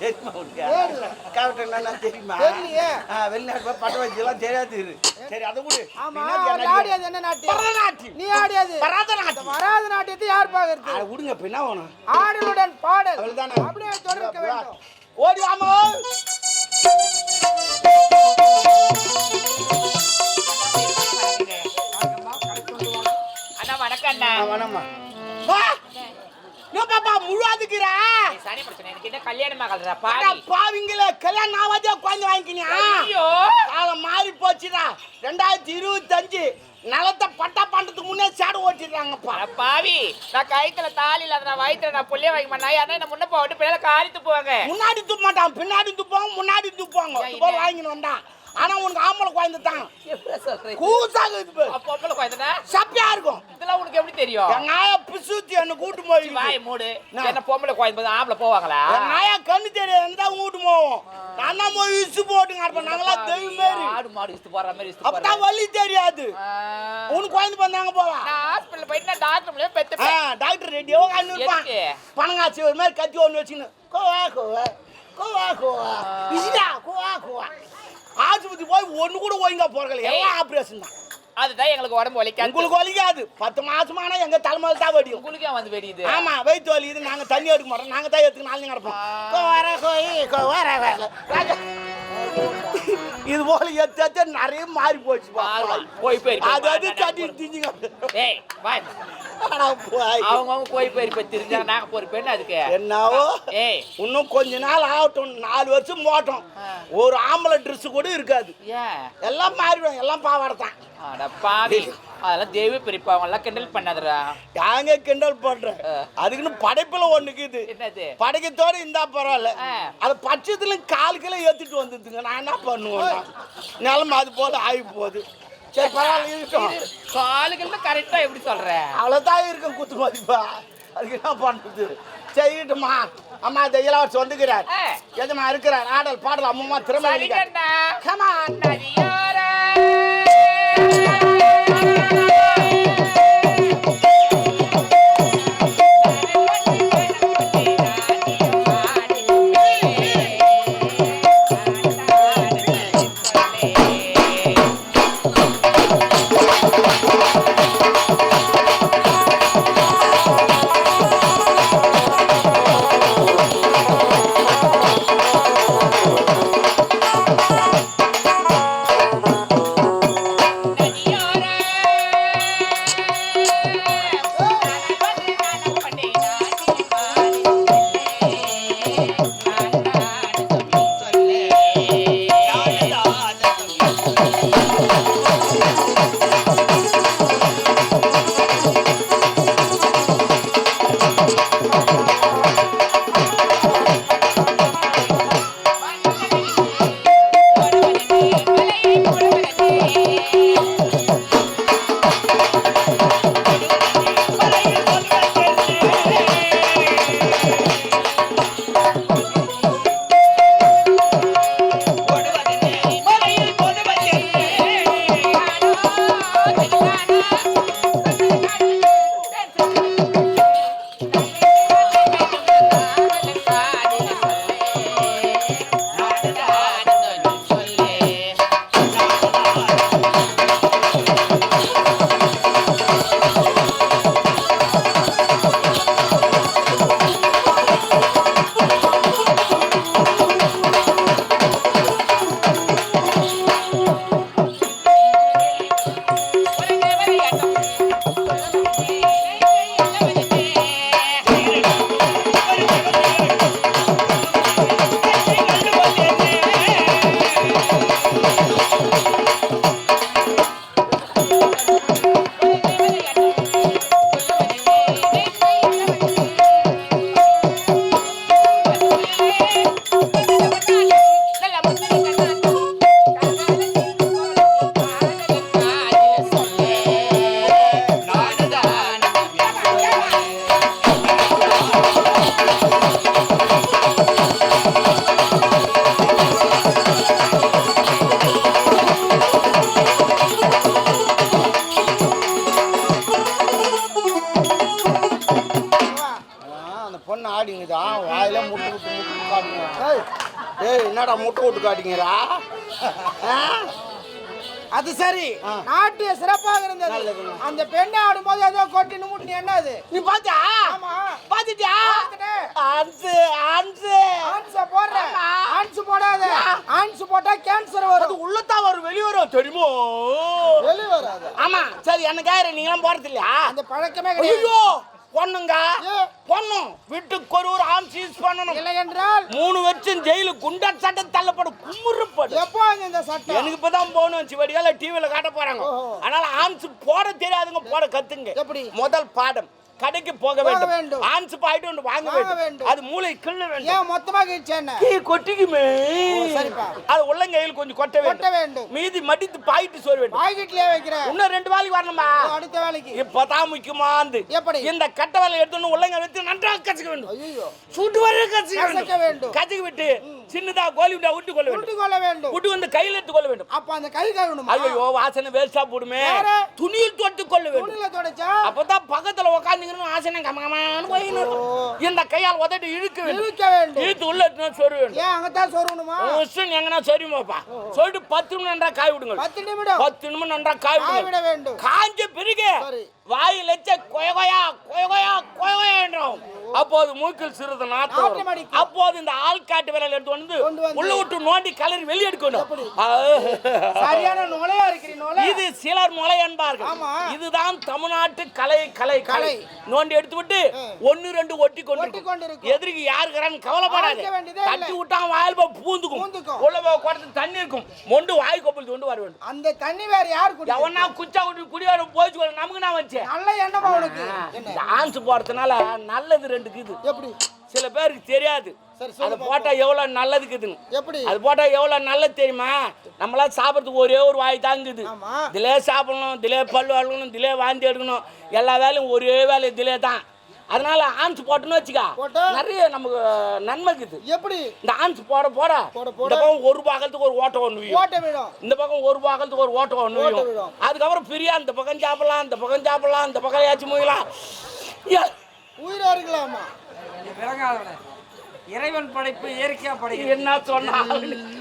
தெரியுமா உனக்கு? தெரியல. காவட்டை என்னன்னா தெரியுமா? வெளிநாட்டு பட்டு வச்சுலாம் தெரியாது. சரி அதை விடு. என்ன பரதநாட்டியம். நீ ஆடியது. பரதநாட்டியம் வராத நாட்டியத்தை யார் பாக்குறது? விடுங்க இப்ப என்ன வேணும்? ஆடலுடன் பாடல். அவ்வளவுதானே? அப்படியே தொடர்க்க வேண்டும். ஓடி வாமா அண்ணா வணக்கம் அண்ணா வேணாமா என்ன பாப்பா முழுவாதுக்குறா. ஏய், சனி பிரச்சனை எனக்கு என்ன கல்யாணமா கலரா பாவி. பாவிங்கள கல்யாணம் ஆவாதே குழந்தை வாங்கிக்கினியா ஐயோ. காலம் மாறி போச்சுடா. ரெண்டாயிரத்தி இருபத்தஞ்சு நிலத்தை பட்டா பண்றதுக்கு முன்னே சேடு ஓட்டிடுறாங்கப்பா. பாவி நான் கயித்துல தாலி இல்லாத நான் வயித்துல நான் புள்ளைய வைக்க மாட்டேன். யாரா என்ன முன்ன போட்டு பிள்ளைல காரி துப்புவாங்க. முன்னாடி துப்ப மாட்டான் பின்னாடி துப்பாங்க முன்னாடி துப்பாங்க இல்ல? வாங்கின்னு வந்தான் ஆனா உனக்கு ஆம்பளை குழந்தை தான். கூசாக பொம்பளை குழந்தைனா சப்பியா இருக்கும். இதெல்லாம் உனக்கு எப்படி தெரியும்? என் நாய பிசுத்தி என்ன கூட்டு போய் வாய் மூடு. என்ன பொம்பளை குழந்தை ஆம்பளை போவாங்களா? நாயா கண்ணு தெரியாது தான் கூட்டு போவோம். நான் தான் போய் இசு போட்டுங்க. இருப்பேன் நாங்களாம் தெய்வம் மாரி. ஆடு மாடு இஸ்து போற மாதிரி இஸ்து அப்பதான் வலி தெரியாது. உனக்கு குழந்தை பண்ணாங்க போவா? நான் ஹாஸ்பிடல் போயிட்டு நான் டாக்டர் பெத்து டாக்டர் ரெடியோ கண்ணு இருப்பான் எதுக்கு? பணங்காட்சி ஒரு மாதிரி கத்தி ஒன்று வச்சுன்னு கோவா கோவா. கோவா கோவா. இசிடா கோவா கோவா. ஆஸ்பத்திரி போய் ஒன்று கூட ஒழுங்கா போறல எல்லாம் ஆப்ரேஷன் தான். அதுதான் எங்களுக்கு உடம்பு வலிக்காது. உங்களுக்கு வலிக்காது. பத்து மாசமான எங்க தலைமையில் தான் வடியும் உங்களுக்கு வந்து வெடியுது. ஆமா வயிற்று வலி இது நாங்க தண்ணி எடுக்க மாட்டோம். நாங்க தான் எடுத்துக்க நாளைக்கு கிடப்போம். இது போல எத்து எத்து நிறைய மாறி போச்சு. போய் போய் அது அது தண்ணி திஞ்சுங்க ஆனா போய். அவங்க அவங்க போய் போய் போய் தெரிஞ்சாங்க நாங்க போய் பெண்ணு அதுக்கு? என்னவோ? ஏய். இன்னும் கொஞ்ச நாள் ஆகட்டும். நாலு வருஷம் போட்டோம் ஒரு ஆம்பளை ட்ரெஸ் கூட இருக்காது. எல்லாம் மாறிடும். எல்லாம் பாவாடை தான். பாவி. அதெல்லாம் தெய்வ பிரிப்பு. அவங்க எல்லாம் கிண்டல் பண்ணாதடா. யாங்க கிண்டல் பண்றேன் ஆ. அதுக்குன்னு படைப்புல ஒண்ணுக்குது என்னது? படைக்கத்தோட இருந்தா பரவாயில்ல. அது பட்சத்துல கால் கிலோ ஏத்திட்டு வந்துதுங்க நான் என்ன பண்ணுவேன் நிலம அது போல ஆகி போகுது. சரி பரவாயில்ல இருக்கட்டும் காலுகள் கரெக்டா எப்படி சொல்ற? அவ்வளோதான் இருக்கும் குத்து மதிப்பா. அதுக்கு என்ன பண்ணுறது செய்யட்டுமா அம்மா இந்த இளவரசி வந்துக்கிறார். எதுமா இருக்கிறார். ஆடல் பாடல் அம்மா திறமை சரிங்கண்ணா என்னடா முட்டை விட்டு காட்டிங்கடா? அது சரி. ஆ. நாட்டிய சிறப்பாக இருந்தது. அந்த பெண்ணை ஆடும்போது ஏதோ கொட்டின்னு முட்டி என்ன அது? நீ பாத்தியா? ஆமா. பாத்துட்டியா. ஆன்சு ஆன்சு. ஆன்ஸ் போடுற. ஆன்ஸ் போடாத. ஆன்ஸ் போட்டா கேன்சர் வரும். உள்ளதான் வரும் வெளிய வரும் தெரியுமோ? வெளிய வராது. ஆமா. சரி என்ன கேரு நீங்களும் போறது இல்லையா அந்த பழக்கமே கிடையாது. பொண்ணுங்க? ஏ. பொண்ணும் வீட்டுக்கு ஒரு ஒரு ஆம் சீஸ் பண்ணணும். இல்லை என்றால் மூணு வருஷம் ஜெயிலு குண்டா சட்டம் தள்ளப்படும். குமுறப்படும். எப்போ இந்த சட்டம்? எனக்கு இப்பதான் போகணும் சிவடியால டிவில காட்ட போறாங்க. ஓஹோ. அதனால ஆன்ஸ் போட தெரியாதுங்க போட கத்துங்க. எப்படி? முதல் பாடம். கடைக்கு போக வேண்டும். ஆன்ஸ் பாயிட்டு ஒன்று வாங்க வேண்டும். அது மூளை கிள்ள வேண்டும். ஏன் மொத்தமா கிழிச்சு என்ன? கீ கொட்டிக்குமே. சரிப்பா. அது உள்ளங்கையில் கொஞ்சம் கொட்ட கொட்ட வேண்டும். வேண்டும் மீதி மடித்து பாயிட்டு சோறு வேண்டும். பாக்கெட்லயே வைக்கிற. இன்னும் ரெண்டு வேலைக்கு வரணுமா? அடுத்த வேலைக்கு இப்பதான் முக்கியமாந்து எப்படி? இந்த கட்ட வேலை எடுத்து உள்ளங்க வைத்து நன்றாக கச்சுக்க வேண்டும். ஐயோ சுட்டு வர கச்சுக்க வேண்டும். கச்சுக்க விட்டு சின்னதா கோலி விட்டா விட்டு கொள்ள வேண்டும். உருட்டி கொள்ள வேண்டும். விட்டு வந்து கையில் எடுத்து கொள்ள வேண்டும். அப்ப அந்த கை கழுவணுமா? ஐயோ வாசனை வேஸ்டா போடுமே? துணியில் தொட்டு கொள்ள வேண்டும். துணியில தொடச்சா? அப்பதான் பக்கத்துல உட்காந்துக்கணும் வாசனை கமகமான்னு போயிடும் இந்த கையால் உதட்டு இழுக்க வேண்டும். இழுக்க வேண்டும். இழுத்து உள்ள எடுத்துன்னு சொரு வேண்டும். ஏன் அங்கதான் சொருகணுமா? உஸ்ஸுன்னு எங்கன்னா சொரியுமாப்பா சொல்லிட்டு பத்து நிமிடம் நன்றா காய் விடுங்க பத்து நிமிடம். பத்து நிமிடம் நன்றா காய் விட வேண்டும். காஞ்ச பிறகு. வாயில் எச்ச கொயகொயா கொயகொயா கொயகொயா என்றோம் அப்போது மூக்கில் சிறிது நாத்தம். அப்போது இந்த ஆள்காட்டு விரல் எடுத்து வந்து. உள்ள விட்டு நோண்டி கலரி வெளியே எடுக்கணும் இது சிலர் முளை என்பார்கள். இதுதான் தமிழ்நாட்டு கலை கலை கலை. நோண்டி எடுத்து விட்டு. ஒன்னு ரெண்டு ஒட்டி கொண்டு. எதிரிக்கு யாருக்கிறான்னு கவலைப்படாது. தட்டி விட்டான் வாயில் போய் பூந்துக்கும். உள்ள போய் குடத்து தண்ணி இருக்கும் மொண்டு வாய் கொப்பல் கொண்டு வர வேண்டும் அந்த தண்ணி வேற யார் குடி எவனா குச்சா விட்டு குடியார போச்சு நமக்கு நான் வச்சேன் நல்ல எண்ணமா உனக்கு டான்ஸ் போறதுனால நல்லது ரெண்டுக்கு இது எப்படி? சில பேருக்கு தெரியாது. அது போட்டா எவ்வளவு நல்லதுக்குதுன்னு. எப்படி? அது போட்டா எவ்வளவு நல்லது தெரியுமா? நம்மளாம் சாப்பிட்றதுக்கு ஒரே ஒரு வாய் தாங்குது. இதிலே சாப்பிடணும் இதிலே பல்லு வளர்க்கணும் இதிலே வாந்தி எடுக்கணும். எல்லா வேலையும் ஒரே வேலை இதிலே தான். அதனால ஆன்ஸ் போட்டோன்னு வச்சுக்கா? நிறைய நமக்கு நன்மை இருக்குது. எப்படி? இந்த ஆன்ஸ் போட போட. இந்த பக்கம் ஒரு பாகத்துக்கு ஒரு ஓட்டம் ஒன்று இந்த பக்கம் ஒரு பாகத்துக்கு ஒரு ஓட்டம் ஒன்று. அதுக்கப்புறம் பிரியா இந்த பக்கம் சாப்பிடலாம் இந்த பக்கம் சாப்பிடலாம் இந்த பக்கம் ஏச்சு முயலாம் உயிரா இருக்கலாமா இறைவன் படைப்பு இயற்கையா படைப்பு என்ன சொன்னாலும்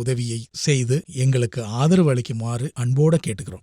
உதவியை செய்து எங்களுக்கு ஆதரவு அளிக்குமாறு அன்போட கேட்டுக்கிறோம்.